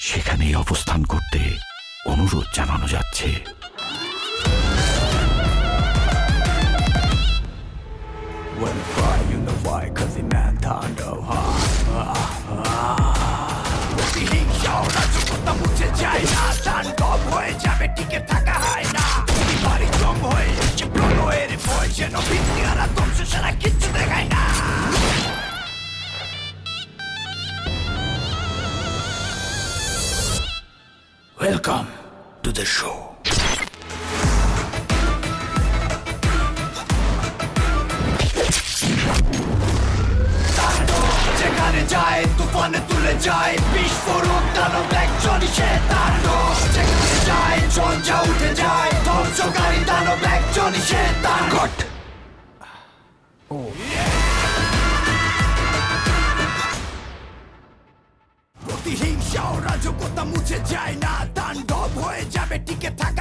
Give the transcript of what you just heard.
সেখানেই অবস্থান করতে অনুরোধ জানানো যাচ্ছে। When you know why, cause the man turned up থাকা হয় না কিচ্ছু ওয়েলকাম টু দ্য শো যেখানে যায় তুফানে তুলে যায় বিস্ফোরক দানব একজনই সে তাণ্ডব যেখানে যায় ঝঞ্ঝা উঠে যায় ধ্বংসকারী দানব সে তাণ্ডব প্রতিহিংসা ও রাজকতা মুছে যায় না। তাণ্ডব হয়ে যাবে টিকে থাকা